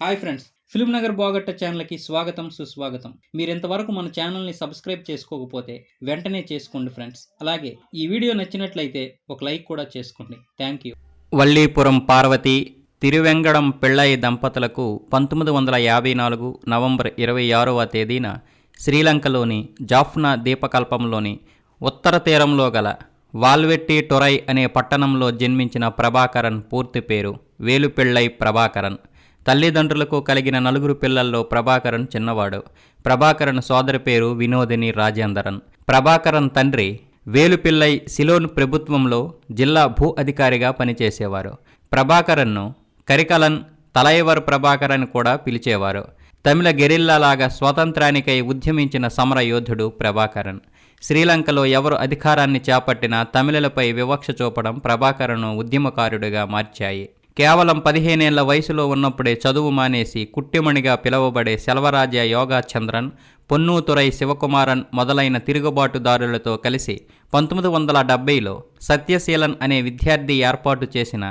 Hi friends film Nagar బాగట్ట ఛానల్కి స్వాగతం సుస్వాగతం. మీరు ఇంతవరకు మన ఛానల్ని సబ్స్క్రైబ్ చేసుకోకపోతే వెంటనే చేసుకోండి ఫ్రెండ్స్. అలాగే ఈ వీడియో నచ్చినట్లయితే ఒక లైక్ కూడా చేసుకోండి. Thank you. వల్లీపురం పార్వతి తిరువెంగడం పెళ్ళై దంపతులకు పంతొమ్మిది వందల యాభై నాలుగు నవంబర్ ఇరవై ఆరవ తేదీన శ్రీలంకలోని జాఫ్నా దీపకల్పంలోని ఉత్తర తీరంలో గల వాల్వెట్టి టొరై అనే పట్టణంలో జన్మించిన ప్రభాకరన్ పూర్తి పేరు వేలుపెళ్ళై ప్రభాకరన్. తల్లిదండ్రులకు కలిగిన నలుగురు పిల్లల్లో ప్రభాకరన్ చిన్నవాడు. ప్రభాకరన్ సోదరి పేరు వినోదిని రాజేందరన్. ప్రభాకరన్ తండ్రి వేలుపిల్లై సిలోన్ ప్రభుత్వంలో జిల్లా భూ అధికారిగా పనిచేసేవారు. ప్రభాకరన్ను కరికలన్ తలైవర్ ప్రభాకరన్ కూడా పిలిచేవారు. తమిళ గెరిల్లాలాగా స్వాతంత్రానికై ఉద్యమించిన సమర యోధుడు ప్రభాకరన్. శ్రీలంకలో ఎవరు అధికారాన్ని చేపట్టినా తమిళలపై వివక్ష చూపడం ప్రభాకరను ఉద్యమకారుడిగా మార్చాయి. కేవలం పదిహేనేళ్ళ వయసులో ఉన్నప్పుడే చదువు మానేసి కుట్టిమణిగా పిలువబడే సెల్వరాజ యోగాచంద్రన్ పొన్నూతురై శివకుమారన్ మొదలైన తిరుగుబాటుదారులతో కలిసి పంతొమ్మిది వందల డెబ్బైలో సత్యశీలన్ అనే విద్యార్థి ఏర్పాటు చేసిన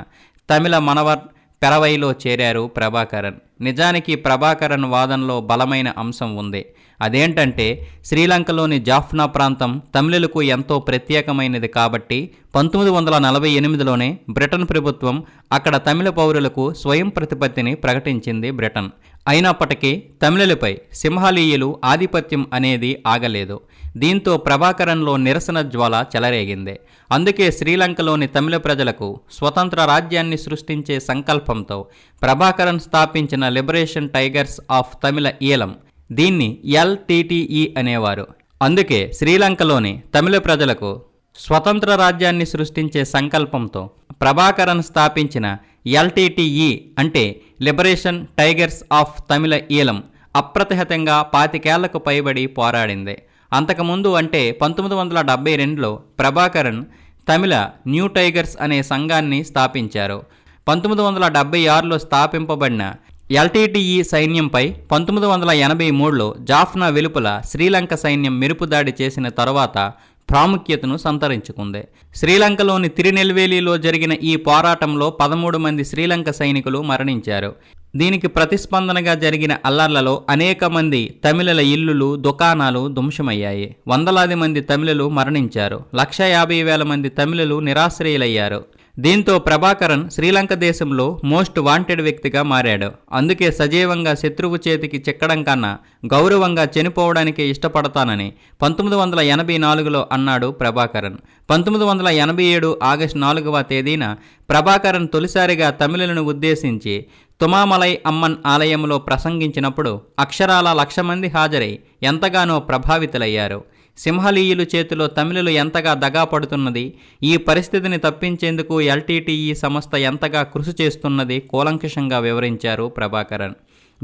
తమిళ మనవర్ పెరవైలో చేరారు ప్రభాకరన్. నిజానికి ప్రభాకరన్ వాదనలో బలమైన అంశం ఉంది. అదేంటంటే శ్రీలంకలోని జాఫ్నా ప్రాంతం తమిళులకు ఎంతో ప్రత్యేకమైనది కాబట్టి పంతొమ్మిది వందల నలభై ఎనిమిదిలోనే బ్రిటన్ ప్రభుత్వం అక్కడ తమిళ పౌరులకు స్వయం ప్రతిపత్తిని ప్రకటించింది బ్రిటన్. అయినప్పటికీ తమిళులపై సింహాలీయులు ఆధిపత్యం అనేది ఆగలేదు. దీంతో ప్రభాకరన్లో నిరసన జ్వాల చెలరేగింది. అందుకే శ్రీలంకలోని తమిళ ప్రజలకు స్వతంత్ర రాజ్యాన్ని సృష్టించే సంకల్పంతో ప్రభాకరన్ స్థాపించిన liberation tigers of Tamil Eelam దీన్ని ఎల్టీటీఈ అనేవారు. అందుకే శ్రీలంకలోని తమిళ ప్రజలకు స్వతంత్ర రాజ్యాన్ని సృష్టించే సంకల్పంతో ప్రభాకరన్ స్థాపించిన ఎల్టీటీఈ అంటే liberation tigers of Tamil Eelam అప్రతిహతంగా పాతికేళ్ళకు పైబడి పోరాడింది. అంతకుముందు అంటే పంతొమ్మిది వందల డెబ్బై రెండులో ప్రభాకరన్ తమిళ న్యూ టైగర్స్ అనే సంఘాన్ని స్థాపించారు. పంతొమ్మిది వందల డెబ్బై ఆరులో స్థాపింపబడిన ఎల్టీటీఈ సైన్యంపై పంతొమ్మిది వందల ఎనభై మూడులో జాఫ్నా వెలుపల శ్రీలంక సైన్యం మెరుపుదాడి చేసిన తర్వాత ప్రాముఖ్యతను సంతరించుకుంది. శ్రీలంకలోని తిరునెల్వేలిలో జరిగిన ఈ పోరాటంలో పదమూడు మంది శ్రీలంక సైనికులు మరణించారు. దీనికి ప్రతిస్పందనగా జరిగిన అల్లర్లలో అనేక మంది తమిళల ఇల్లులు దుకాణాలు ధ్వంసమయ్యాయి. వందలాది మంది తమిళలు మరణించారు. లక్ష యాభై వేల మంది తమిళలు నిరాశ్రయులయ్యారు. దీంతో ప్రభాకరన్ శ్రీలంక దేశంలో మోస్ట్ వాంటెడ్ వ్యక్తిగా మారాడు. అందుకే సజీవంగా శత్రువు చేతికి చిక్కడం కన్నా గౌరవంగా చనిపోవడానికి ఇష్టపడతానని పంతొమ్మిది వందల ఎనభై నాలుగులో అన్నాడు ప్రభాకరన్. పంతొమ్మిది వందల ఎనభై ఏడు ఆగస్టు నాలుగవ తేదీన ప్రభాకరన్ తొలిసారిగా తమిళులను ఉద్దేశించి తుమామలై అమ్మన్ ఆలయంలో ప్రసంగించినప్పుడు అక్షరాల లక్ష మంది హాజరై ఎంతగానో ప్రభావితులయ్యారు. సింహలీయులు చేతిలో తమిళులు ఎంతగా దగా పడుతున్నది ఈ పరిస్థితిని తప్పించేందుకు ఎల్టీటీఈ సంస్థ ఎంతగా కృషి చేస్తున్నది కూలంకషంగా వివరించారు ప్రభాకరన్.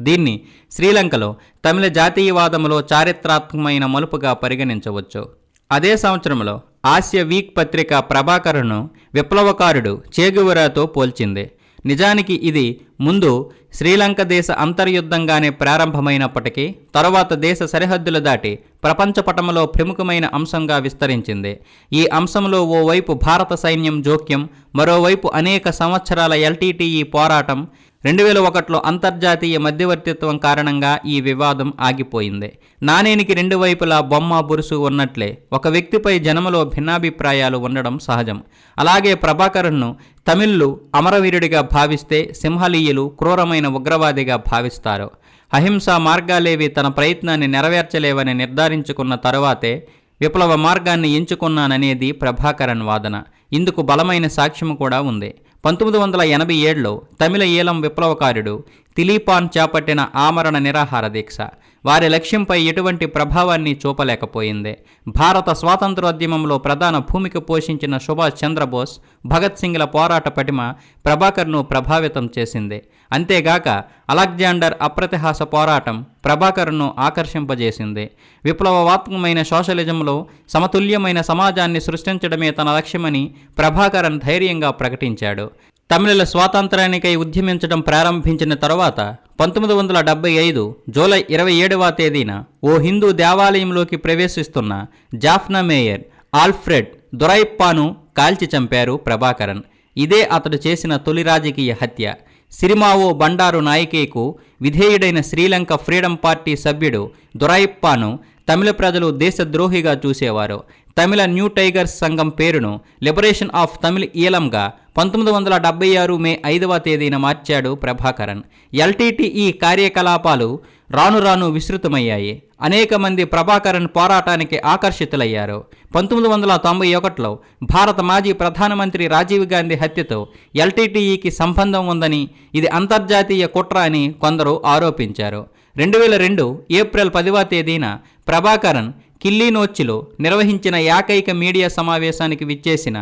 దీన్ని శ్రీలంకలో తమిళ జాతీయవాదంలో చారిత్రాత్మకమైన మలుపుగా పరిగణించవచ్చు. అదే సంవత్సరంలో ఆసియ వీక్ పత్రిక ప్రభాకరను విప్లవకారుడు చేగువరాతో పోల్చింది. నిజానికి ఇది ముందు శ్రీలంక దేశ అంతర్యుద్ధంగానే ప్రారంభమైనప్పటికీ తరువాత దేశ సరిహద్దులు దాటి ప్రపంచ పటంలో ప్రముఖమైన అంశంగా విస్తరించింది. ఈ అంశంలో ఓవైపు భారత సైన్యం జోక్యం మరోవైపు అనేక సంవత్సరాల ఎల్టీటీఈ పోరాటం రెండు వేల ఒకటిలో అంతర్జాతీయ మధ్యవర్తిత్వం కారణంగా ఈ వివాదం ఆగిపోయింది. నాణేనికి రెండు వైపులా బొమ్మ బురుసు ఉన్నట్లే ఒక వ్యక్తిపై జనములో భిన్నాభిప్రాయాలు ఉండడం సహజం. అలాగే ప్రభాకరన్ను తమిళ్ళు అమరవీరుడిగా భావిస్తే సింహలీయులు క్రూరమైన ఉగ్రవాదిగా భావిస్తారు. అహింసా మార్గాలేవి తన ప్రయత్నాన్ని నెరవేర్చలేవని నిర్ధారించుకున్న తరువాతే విప్లవ మార్గాన్ని ఎంచుకున్నాననేది ప్రభాకరన్ వాదన. ఇందుకు బలమైన సాక్ష్యం కూడా ఉంది. పంతొమ్మిది వందల ఎనభై ఏడులో తమిళ ఈలం విప్లవకారుడు తిలీపాన్ చేపట్టిన ఆమరణ నిరాహార దీక్ష. వారి లక్ష్యంపై ఎటువంటి ప్రభావాన్ని చూపలేకపోయింది. భారత స్వాతంత్రోద్యమంలో ప్రధాన భూమిక పోషించిన సుభాష్ చంద్రబోస్ భగత్ సింగ్ల పోరాట పటిమ ప్రభాకర్ను ప్రభావితం చేసింది. అంతేగాక అలెగ్జాండర్ అప్రతిహాస పోరాటం ప్రభాకర్ను ఆకర్షింపజేసింది. విప్లవాత్మకమైన సోషలిజంలో సమతుల్యమైన సమాజాన్ని సృష్టించడమే తన లక్ష్యమని ప్రభాకరన్ ధైర్యంగా ప్రకటించాడు. తమిళుల స్వాతంత్రానికై ఉద్యమించడం ప్రారంభించిన తర్వాత పంతొమ్మిది వందల డెబ్బై ఐదు జూలై ఇరవై ఏడవ తేదీన ఓ హిందూ దేవాలయంలోకి ప్రవేశిస్తున్న జాఫ్నా మేయర్ ఆల్ఫ్రెడ్ దొరైప్పాను కాల్చి చంపారు ప్రభాకరన్. ఇదే అతడు చేసిన తొలి రాజకీయ హత్య. సిరిమావో బండారు నాయకేకు విధేయుడైన శ్రీలంక ఫ్రీడమ్ పార్టీ సభ్యుడు దొరాయిప్పాను తమిళ ప్రజలు దేశద్రోహిగా చూసేవారు. తమిళ న్యూ టైగర్స్ సంఘం పేరును లిబరేషన్ ఆఫ్ తమిళ్ ఈలంగా పంతొమ్మిది వందల డెబ్బై ఆరు మే ఐదవ తేదీన మార్చాడు ప్రభాకరన్. ఎల్టీటీఈ కార్యకలాపాలు రాను రాను విస్తృతమయ్యాయి. అనేక మంది ప్రభాకరన్ పోరాటానికి ఆకర్షితులయ్యారు. పంతొమ్మిది వందల తొంభై ఒకటిలో భారత మాజీ ప్రధానమంత్రి రాజీవ్ గాంధీ హత్యతో ఎల్టీటీఈకి సంబంధం ఉందని ఇది అంతర్జాతీయ కుట్ర అని కొందరు ఆరోపించారు. రెండు వేల రెండు ఏప్రిల్ పదివ తేదీన ప్రభాకరన్ కిల్లీనోచ్చిలో నిర్వహించిన ఏకైక మీడియా సమావేశానికి విచ్చేసిన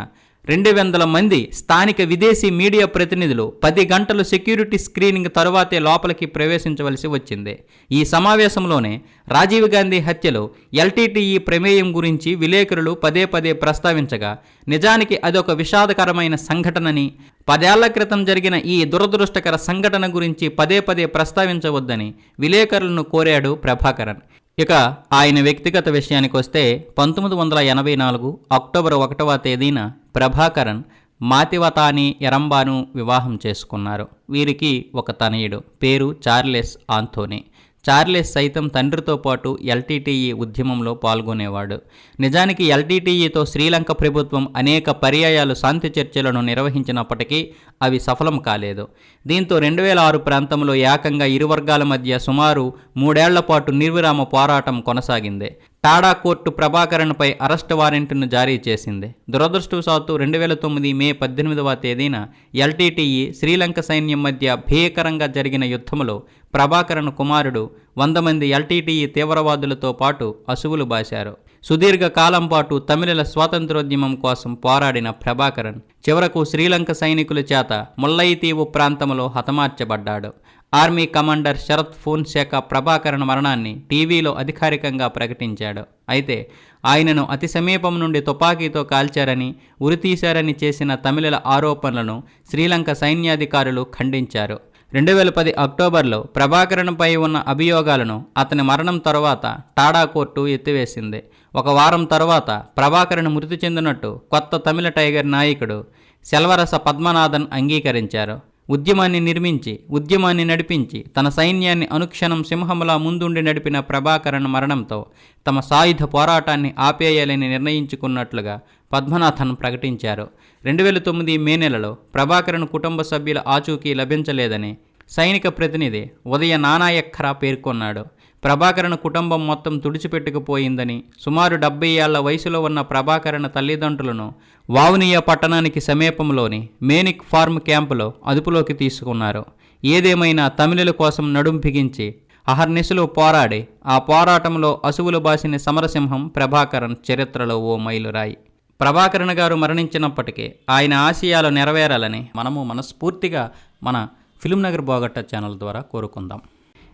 రెండు వందల మంది స్థానిక విదేశీ మీడియా ప్రతినిధులు పది గంటలు సెక్యూరిటీ స్క్రీనింగ్ తరువాతే లోపలికి ప్రవేశించవలసి వచ్చింది. ఈ సమావేశంలోనే రాజీవ్ గాంధీ హత్యలో ఎల్టీటీఈ ప్రమేయం గురించి విలేకరులు పదే పదే ప్రస్తావించగా నిజానికి అదొక విషాదకరమైన సంఘటనని పదేళ్ళ క్రితం జరిగిన ఈ దురదృష్టకర సంఘటన గురించి పదే పదే ప్రస్తావించవద్దని విలేకరులను కోరాడు ప్రభాకరన్. ఇక ఆయన వ్యక్తిగత విషయానికి వస్తే పంతొమ్మిది వందల ఎనభై నాలుగు అక్టోబర్ ఒకటవ తేదీన ప్రభాకరన్ మాతివతాని ఎరంబాను వివాహం చేసుకున్నారు. వీరికి ఒక తనయుడు పేరు చార్లెస్ ఆంథోనీ. చార్లెస్ సైతం తండ్రితో పాటు ఎల్టీటీఈ ఉద్యమంలో పాల్గొనేవాడు. నిజానికి ఎల్టీటీఈతో శ్రీలంక ప్రభుత్వం అనేక పర్యాయాలు శాంతి చర్చలను నిర్వహించినప్పటికీ అవి సఫలం కాలేదు. దీంతో రెండు వేల ఆరు ప్రాంతంలో ఏకంగా ఇరు వర్గాల మధ్య సుమారు మూడేళ్ళ పాటు నిర్విరామ పోరాటం కొనసాగింది. టాడా కోర్టు ప్రభాకరణ్పై అరెస్ట్ వారెంట్ను జారీ చేసింది. దురదృష్టవశాత్తు రెండు వేల తొమ్మిది మే పద్దెనిమిదవ తేదీన ఎల్టీటీఈ శ్రీలంక సైన్యం మధ్య భీకరంగా జరిగిన యుద్ధంలో ప్రభాకరన్ కుమారుడు వంద మంది ఎల్టీటీఈ తీవ్రవాదులతో పాటు అసువులు బాశారు. సుదీర్ఘ కాలం పాటు తమిళల స్వాతంత్రోద్యమం కోసం పోరాడిన ప్రభాకరన్ చివరకు శ్రీలంక సైనికుల చేత ముల్లయితీవు ప్రాంతంలో హతమార్చబడ్డాడు. ఆర్మీ కమాండర్ శరత్ ఫోన్సేక ప్రభాకరన్ మరణాన్ని టీవీలో అధికారికంగా ప్రకటించాడు. అయితే ఆయనను అతి సమీపం నుండి తుపాకీతో కాల్చారని ఉరితీశారని చేసిన తమిళల ఆరోపణలను శ్రీలంక సైన్యాధికారులు ఖండించారు. రెండు వేల పది అక్టోబర్లో ప్రభాకరన్పై ఉన్న అభియోగాలను అతని మరణం తరువాత టాడా కోర్టు ఎత్తివేసింది. ఒక వారం తరువాత ప్రభాకరన్ మృతి చెందినట్టు కొత్త తమిళ టైగర్ నాయకుడు సెల్వరస పద్మనాథన్ అంగీకరించారు. ఉద్యమాన్ని నిర్మించి ఉద్యమాన్ని నడిపించి తన సైన్యాన్ని అనుక్షణం సింహంలా ముందుండి నడిపిన ప్రభాకరన్ మరణంతో తమ సాయుధ పోరాటాన్ని ఆపేయాలని నిర్ణయించుకున్నట్లుగా పద్మనాథన్ ప్రకటించారు. రెండు వేల తొమ్మిది మే నెలలో ప్రభాకరన్ కుటుంబ సభ్యుల ఆచూకీ లభించలేదని సైనిక ప్రతినిధి ఉదయ నానాయక్కరా పేర్కొన్నాడు. ప్రభాకరణ కుటుంబం మొత్తం తుడిచిపెట్టుకుపోయిందని సుమారు డెబ్బై ఏళ్ళ వయసులో ఉన్న ప్రభాకరణ తల్లిదండ్రులను వావునియా పట్టణానికి సమీపంలోని మేనిక్ ఫార్మ్ క్యాంపులో అదుపులోకి తీసుకున్నారు. ఏదేమైనా తమిళుల కోసం నడుం బిగించి అహర్నిశలు పోరాడి ఆ పోరాటంలో అసువులు బాసిన సమరసింహం ప్రభాకరన్ చరిత్రలో ఓ మైలురాయి. ప్రభాకరణ గారు మరణించినప్పటికీ ఆయన ఆశయాలు నెరవేరాలని మనము మనస్ఫూర్తిగా మన ఫిల్మ్ నగర్ బోగట్ట ఛానల్ ద్వారా కోరుకుందాం.